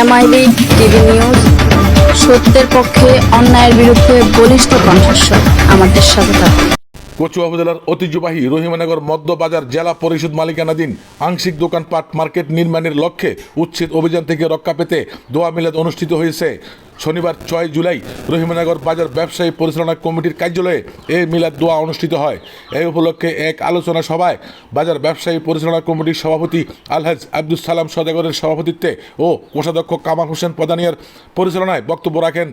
MIB, TV news, সত্যের পক্ষে অন্যায়ের বিরুদ্ধে বলিষ্ঠ কণ্ঠস্বর আমাদের সাথে কচুয়া উপজেলার ঐতিহ্যবাহী রহিমানগর মদ্যবাজার জেলা পরিষদ মালিকানাধীন আংশিক দোকানপাট মার্কেট নির্মাণের লক্ষ্যে উচ্ছেদ অভিযান থেকে রক্ষা পেতে দোয়া মিলাদ অনুষ্ঠিত হয়েছে। শনিবার ছয় জুলাই রহিমানগর বাজার ব্যবসায়ী পরিচালনা কমিটির কার্যালয়ে এই মিলাদ দোয়া অনুষ্ঠিত হয়। এই উপলক্ষে এক আলোচনা সভায় বাজার ব্যবসায়ী পরিচালনা কমিটির সভাপতি আলহাজ আব্দুল সালাম সদাগরের সভাপতিত্বে ও কোষাধ্যক্ষ কামাল হোসেন প্রধানিয়ার পরিচালনায় বক্তব্য রাখেন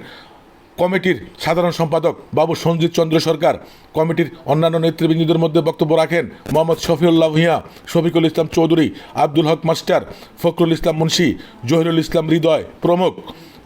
কমিটির সাধারণ সম্পাদক বাবু সঞ্জিত চন্দ্র সরকার। কমিটির অন্যান্য নেতৃবৃন্দদের মধ্যে বক্তব্য রাখেন মোহাম্মদ শফিউল্লাহ ভূঁইয়া, শফিকুল ইসলাম চৌধুরী, আব্দুল হক মাস্টার, ফখরুল ইসলাম মুন্সি, জহিরুল ইসলাম হৃদয় প্রমুখ।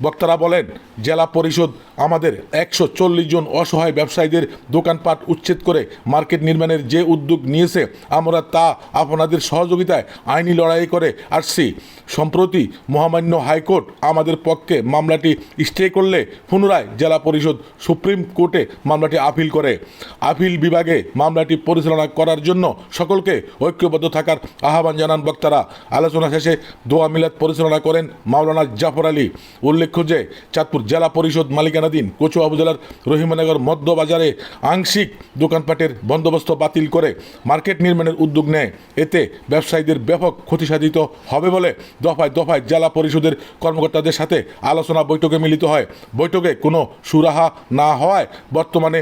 বক্তারা বলেন জেলা পরিষদ আমাদের একশো চল্লিশ জন অসহায় ব্যবসায়ীদের দোকানপাট উচ্ছেদ করে মার্কেট নির্মাণের যে উদ্যোগ নিয়েছে, আমরা তা আপনাদের সহযোগিতায় আইনি লড়াই করে আসছি। সম্প্রতি মহামান্য হাইকোর্ট আমাদের পক্ষে মামলাটি স্টে করলে পুনরায় জেলা পরিষদ সুপ্রিম কোর্টে মামলাটি আপিল করে। আপিল বিভাগে মামলাটি পরিচালনা করার জন্য সকলকে ঐক্যবদ্ধ থাকার আহ্বান জানান বক্তারা। আলোচনা শেষে দোয়া মিলাদ পরিচালনা করেন মাওলানা জাফর আলী। উল্লেখ্য যে, চাঁদপুর জেলা পরিষদ মালিকানাধীন কচুয়া উপজেলার রহিমানগর মধ্য বাজারে আংশিক দোকানপাটের বন্দোবস্ত বাতিল করে মার্কেট নির্মাণের উদ্যোগ নেয়। এতে ব্যবসায়ীদের ব্যাপক ক্ষতি সাধিত হবে বলে দফায় দফায় জেলা পরিষদের কর্মকর্তাদের সাথে আলোচনা বৈঠকে মিলিত হয়। বৈঠকে কোনো সুরাহা না হওয়ায় বর্তমানে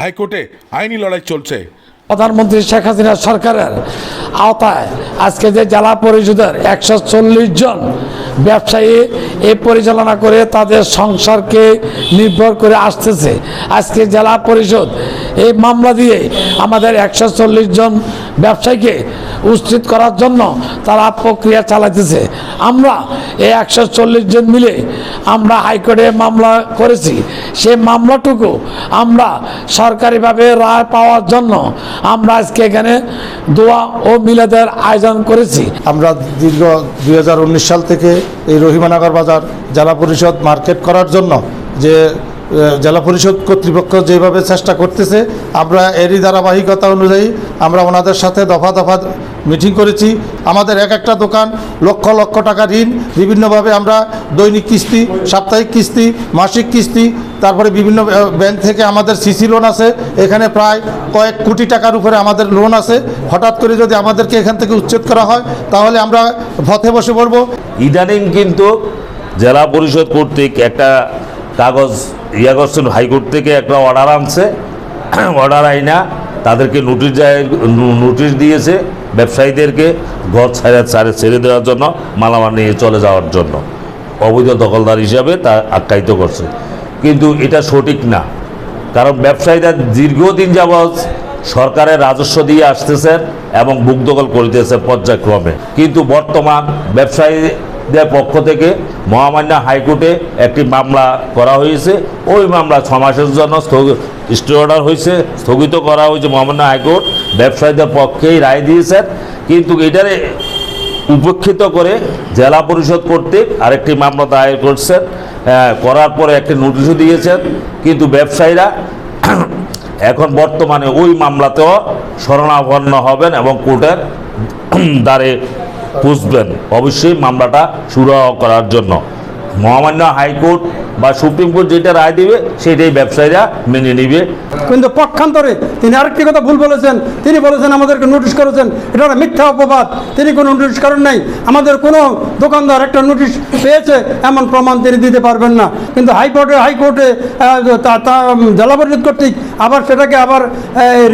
হাইকোর্টে আইনি লড়াই চলছে। প্রধানমন্ত্রী শেখ হাসিনা সরকারের আওতায় আজকে যে জেলা পরিষদের একশো চল্লিশ জন ব্যবসায়ী এ পরিচালনা করে তাদের সংসারকে নির্ভর করে আসতেছে। আজকে জেলা পরিষদ এই মামলা দিয়ে আমাদের একশো চল্লিশ জন ব্যবসায়ীকে উচিত করার জন্য তারা প্রক্রিয়া চালাইতেছে। আমরা এই একশো চল্লিশ জন মিলে আমরা হাইকোর্টে মামলা করেছি। সে মামলাটুকু আমরা সরকারিভাবে রায় পাওয়ার জন্য আমরা আজকে এখানে দোয়া ও মিলাদের আয়োজন করেছি। আমরা দীর্ঘ দুই হাজার উনিশ সাল থেকে এই রহিমানগর বাজার জেলা পরিষদ মার্কেট করার জন্য যে জেলা পরিষদ কর্তৃপক্ষ যেভাবে চেষ্টা করতেছে, আমরা এরই ধারাবাহিকতা অনুযায়ী আমরা ওনাদের সাথে দফা দফা মিটিং করেছি। আমাদের এক একটা দোকান লক্ষ লক্ষ টাকা ঋণ, বিভিন্নভাবে আমরা দৈনিক কিস্তি, সাপ্তাহিক কিস্তি, মাসিক কিস্তি, তারপরে বিভিন্ন ব্যাংক থেকে আমাদের সিসি লোন আছে, এখানে প্রায় কয়েক কোটি টাকার উপরে আমাদের লোন আছে। হঠাৎ করে যদি আমাদেরকে এখান থেকে উচ্ছেদ করা হয়, তাহলে আমরা পথে বসে পড়ব। ইদানিং কিন্তু জেলা পরিষদ কর্তৃক একটা কাগজ ইয়া করছেন হাইকোর্ট থেকে একটা অর্ডার আনছে, অর্ডার আইনা তাদেরকে নোটিশ নোটিশ দিয়েছে ব্যবসায়ীদেরকে ঘর ছাড়া ছাড়ে ছেড়ে দেওয়ার জন্য, মালামাল নিয়ে চলে যাওয়ার জন্য। অবৈধ দখলদার হিসাবে তা আখ্যায়িত করছে। কিন্তু এটা সঠিক না। কারণ ব্যবসায়ীরা দীর্ঘদিন যাবৎ সরকারের রাজস্ব দিয়ে আসতেছেন এবং বুক দখল করিতেছে পর্যায়ক্রমে। কিন্তু বর্তমান ব্যবসায়ীদের পক্ষ থেকে মহামান্য হাইকোর্টে একটি মামলা করা হয়েছে। ওই মামলা ছ মাসের জন্য স্টে অর্ডার হয়েছে, স্থগিত করা হয়েছে মহামান্য হাইকোর্ট। ব্যবসায়ীদের পক্ষেই রায় দিয়েছেন। কিন্তু এটারে উপেক্ষিত করে জেলা পরিষদ কর্তৃক আরেকটি মামলা দায়ের করছেন। করার পরে একটি নোটিশও দিয়েছেন। কিন্তু ব্যবসায়ীরা এখন বর্তমানে ওই মামলাতেও শরণাপন্ন হবেন এবং কোর্টের দ্বারে পুষবেন অবশ্যই মামলাটা সুরাহ করার জন্য। মহামান্য হাইকোর্ট বা সুপ্রিম কোর্ট যেটা রায় দিবে, সেটাই ব্যবসায়ীরা মেনে নিবে। কিন্তু পক্ষান্তরে তিনি আরেকটি কথা ভুল বলেছেন। তিনি বলেছেন, আমাদেরকে নোটিশ করেছেন। এটা একটা মিথ্যা অপবাদ। তিনি কোনো নোটিশ করেন নাই। আমাদের কোনো দোকানদার একটা নোটিশ পেয়েছে, এমন প্রমাণ তিনি দিতে পারবেন না। কিন্তু হাইকোর্টে হাইকোর্টে জেলা পরিষদ কর্তৃক আবার সেটাকে আবার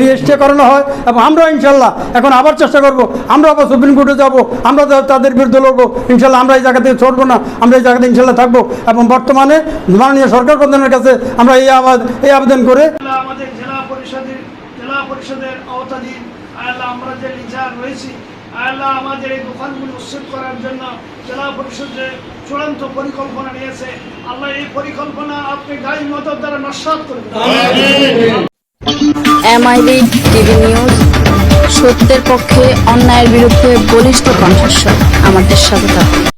রিএস্টে করানো হয় এবং আমরা ইনশাল্লাহ এখন আবার চেষ্টা করব। আমরা আবার সুপ্রিম কোর্টে যাব। আমরা তাদের বিরুদ্ধে লড়বো। ইনশাল্লাহ আমরা এই জায়গা থেকে ছড়বো না। আমরা এই জায়গাতে ইনশাল্লাহ থাকব এবং বর্তমানে মাননীয় সরকার প্রধানের কাছে আমরা এই আবাদ এই আবেদন করে আমাদের জেলা পরিষদের জেলা পরিষদের আওতাধীন। আল্লাহ আমরা যে লিজার রয়েছি আল্লাহ আমাদের এই দোকানগুলি উচ্ছেদ করার জন্য জেলা পরিষদ চূড়ান্ত পরিকল্পনা নিয়েছে আল্লাহ এই পরিকল্পনা আপনি গাড়ি মতো দ্বারা নস্বাত করে দেবেন। টিভি নিউজ সত্যের পক্ষে অন্যায়ের বিরুদ্ধে বলিষ্ঠ কণ্ঠস্বর। আমাদের সাথে থাকুন